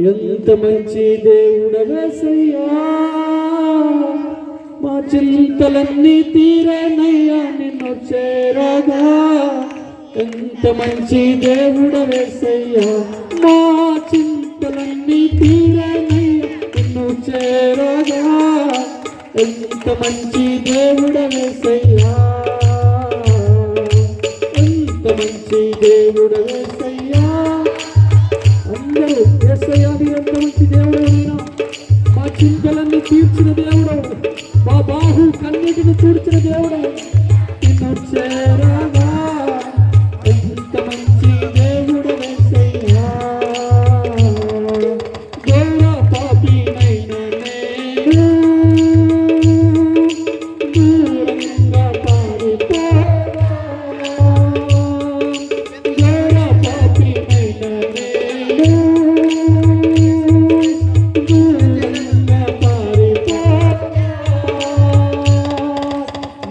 ఎంత మంచి దేవుడవేసయ్యా మా చింతలన్నీ తీరనయ్యా నిన్ను చేరగా. ఎంత మంచి దేవుడవేసయ్యా మా చింతలన్నీ తీరనయ్యా నిన్ను చేరగా. ఎంత మంచి దేవుడవేసయ్యా ఎంత మంచి దేవుడవేసయ్యా చింతలన్నీ తీర్చిన దేవుడు. మా బాహు కన్నీటిని తీర్చిన దేవుడు. నిన్ను చేరగా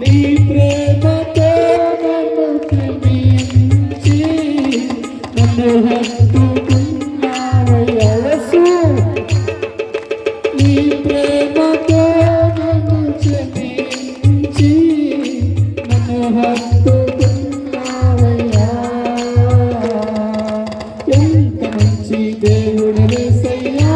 నీ ప్రేమతో నన్ను ప్రేమించి నన్ను హత్తుకున్నావయ్యా నీ ప్రేమతో నన్ను క్షమించి నన్ను హత్తుకున్నావయ్యా. ఎంత మంచి దేవుడు సయ్యా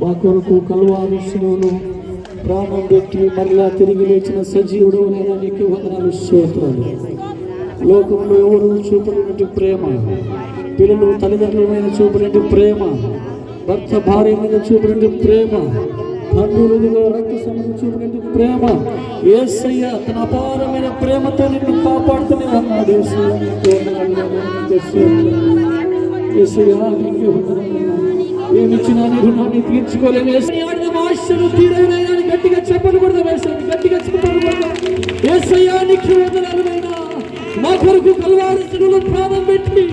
మా కొరకు కల్వారి ప్రాణం పెట్టి మరలా తిరిగి లేచిన సజీవుడు నేను నీకు వందనాలు స్తోత్రాలు. లోకంలో ఎవరు చూపినటువంటి ప్రేమ. పిల్లలు తల్లిదండ్రుల మీద చూపినటువంటి ప్రేమ. భర్త భార్య మీద చూపినటువంటి ప్రేమ. తండ్రులుగా రక్త సంబంధం చూపినటువంటి ప్రేమ. ఏసయ్య తన అపారమైన ప్రేమతో నిన్ను కాపాడుతూనే అన్నాడు ఏసయ్య నీకు వందనాలు, నీకు ఏమిచ్చినా రుణాన్ని తీర్చుకోలేను ఆశలు తీరవునయ్యా అని గట్టిగా చెప్పలు కూడా వేసాను గట్టిగా చెప్పలు కూడా ఏసయ్యా నీకు మా కొరకు కల్వారసులు ప్రాణం పెట్టి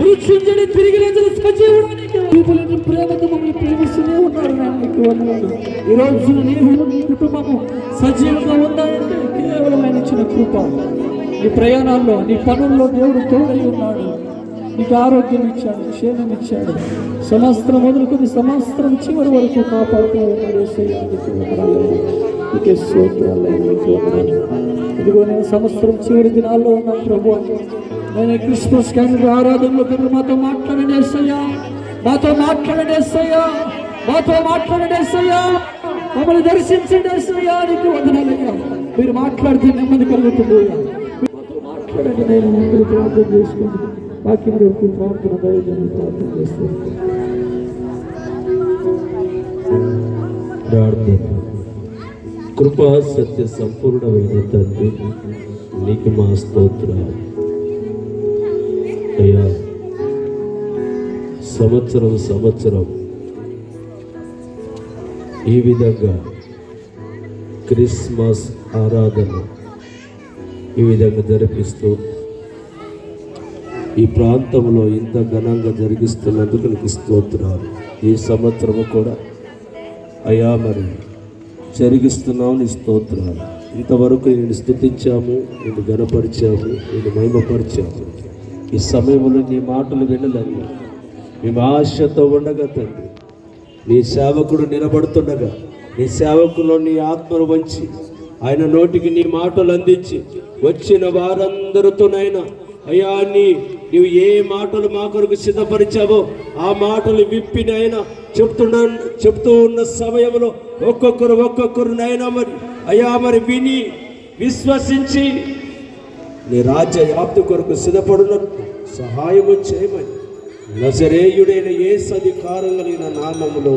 మృత్యుంజని తిరిగి లేచిన సజీవుడానికి చూపలేని ప్రేమతో మమ్మల్ని ప్రేమిస్తూనే ఉన్నారు నీకు వందనాలు. ఈ రోజు నీవు నీ కుటుంబము సజీవంగా ఉండాలంటే కేవలం ఆయన ఇచ్చిన కృప. నీ ప్రయాణాల్లో నీ పనుల్లో దేవుడు తోడై ఉన్నాడు. నీకు ఆరోగ్యం ఇచ్చాడు క్షేమం ఇచ్చాడు. సంవత్సరం మొదలుకొని సంవత్సరం చివరి వరకు కాపాడుతూ నీకే ఇదిగో నేను సంవత్సరం చివరి దినాల్లో ఉన్నాను ప్రభు నేను క్రిస్మస్ క్యాండిల్ ఆరాధనలో మీరు మాతో మాట్లాడండి యేసయ్యా. మాతో మాట్లాడండి యేసయ్యా. మాతో మాట్లాడండి యేసయ్యా. మమ్మల్ని దర్శించండి యేసయ్యా. నీకు వందనాలయ్యా మీరు మాట్లాడితే నెమ్మది కలుగుతుంది మాతో మాట్లాడండి నేను. ప్రార్థన చేసుకుంటున్నాను. వాక్యం వరకు ప్రార్థన దయచేసి ప్రార్థన చేస్తాను ప్రార్థన కృపా సత్య సంపూర్ణమైన తండ్రి నీకు మా స్తోత్రాలు అయ్యా సంవత్సరం సంవత్సరం ఈ విధంగా క్రిస్మస్ ఆరాధన ఈ విధంగా జరిపిస్తూ ఈ ప్రాంతంలో ఇంత ఘనంగా జరిగిస్తున్నందుకు నీకు స్తోత్రాలు. ఈ సంవత్సరము కూడా అయా మరి జరిగిస్తున్నావు నీ స్తోత్రాలు. ఇంతవరకు నేను స్థుతించాము నేను ఘనపరిచాము నేను మహిమపరిచాము. ఈ సమయంలో నీ మాటలు వినలేదు మేము ఆశతో ఉండగా తండ్రి నీ సేవకుడు నిలబడుతుండగా నీ సేవకులో నీ ఆత్మను వంచి ఆయన నోటికి నీ మాటలు అందించి వచ్చిన వారందరితోనైనా అయ్యా నీ నీవు ఏ మాటలు మా కొరకు సిద్ధపరిచావో ఆ మాటలు విప్పినైనా చెప్తున్నా చెప్తూ ఉన్న సమయంలో ఒక్కొక్కరు ఒక్కొక్కరు నైనా మరి అయ్యా మరి విని విశ్వసించి నీ రాజ్య వ్యాప్తి కొరకు సిద్ధపడినట్టు సహాయము చేయమని నజరేయుడైన ఏ సధికారం కలిగిన నామములో